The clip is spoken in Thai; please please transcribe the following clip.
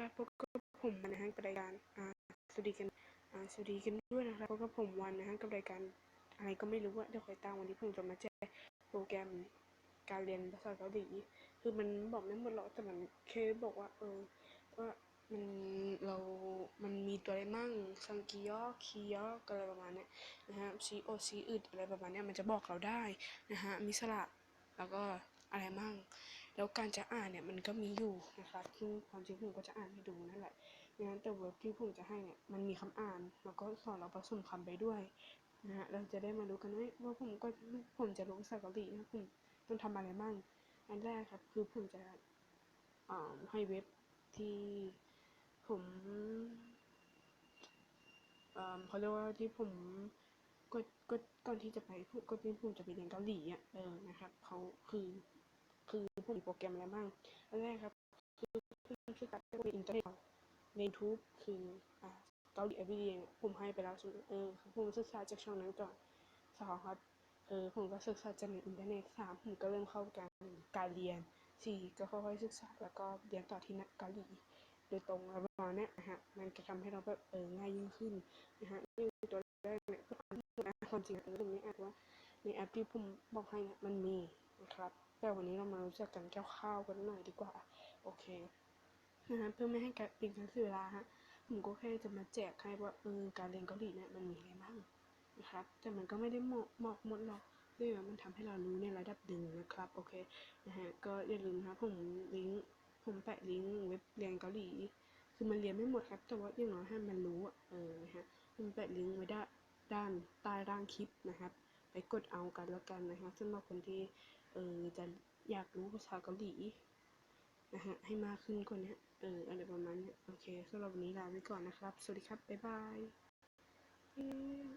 ครับพบกับผมนะฮะกับรายการอ่าสวัสดีกันอ่าสวัสดีกันด้วยนะครับพบกับผมวันนะฮะกับรายการอะไรก็ไม่รู้อะเดี๋ยวคอยตามวันนี้ผมจะมาแจกโปรแกรมการเรียนภาษาเกาหลีคือมันบอกไม่หมดหรอกแต่มันแค่บอกว่าเออว่ามันเรามันมีตัวอะไรมั่งซังกิยอคียออะไรประมาณเนี้ยนะฮะซีโอซีอึดอะไรประมาณเนี้ยมันจะบอกเราได้นะฮะมีสระแล้วก็อะไรมั่ง แล้วการจะอ่านเนี่ยมันก็มีอยู่นะครับซึ่งความจริงผมก็จะอ่านให้ดูนั่นแหละงั้นแต่เว็บที่ผมจะให้เนี่ยมันมีคำอ่านแล้วก็สอนเราผสมคำไปด้วยนะฮะเราจะได้มาดูกันว่าว่าผมก็ผมจะลงภาษาเกาหลีนะผมต้องทำอะไรบ้างอันแรกครับคือผมจะอ่าให้เว็บที่ผมอ่าเขาเรียกว่าที่ผมก็ก็ก่อนที่จะไปก็ที่ผมจะไปเรียนเกาหลีอะเออนะครับเขาคือ คือผมมีโปรแกรมอะไรบ้างอันแรกครับ คือคือคือการเป็นอินเทอร์เน็ตในทูบคืออ่าเกาหลีเอวีเองผมให้ไปแล้วสุดเออผมศึกษาจากช่องนั้นก่อนสองครับเออผมก็ศึกษาจากในอินเทอร์เน็ตสามผมก็เริ่มเข้าการการเรียนสี่ก็ค่อยๆศึกษาแล้วก็เรียนต่อที่นักเกาหลีโดยตรงแล้วประมาณนี้นะฮะมันจะทำให้เราแบบเออง่ายยิ่งขึ้นนะฮะนี่ตัวแรกเนี่ยความจริงเออตรงนี้อาจว่าในแอปที่ผมบอกให้นี่ยมันมีนะครับ แต่วันนี้เรามารู้จักกันคร่าวๆกันหน่อยดีกว่า โอเคนะฮะเพื่อไม่ให้การเป็นการเสียเวลาฮะผมก็แค่จะมาแจกให้ว่าเออการเรียนเกาหลีเนี่ยมันมีอะไรบ้างนะครับแต่มันก็ไม่ได้เหมาะเหมาะหมดหรอกเนื่องมันทำให้เรารู้ในระดับหนึ่งนะครับ โอเคนะฮะก็อย่าลืมนะผมลิงก์ผมแปะลิงก์เว็บเรียนเกาหลี คือมันเรียนไม่หมดครับ แต่ว่าอย่างน้อยให้มันรู้อะเออนะฮะผมแปะลิงก์ไว้ด้านด้านใต้ร่างคลิปนะครับ ไปกดเอากันแล้วกันนะคะสำหรับคนที่เออจะอยากรู้ภาษาเกาหลีนะฮะให้มากขึ้นกว่านี้เอออะไรประมาณนี้โอเคสำหรับวันนี้ลาไปก่อนนะครับ สวัสดีครับ บ๊ายบาย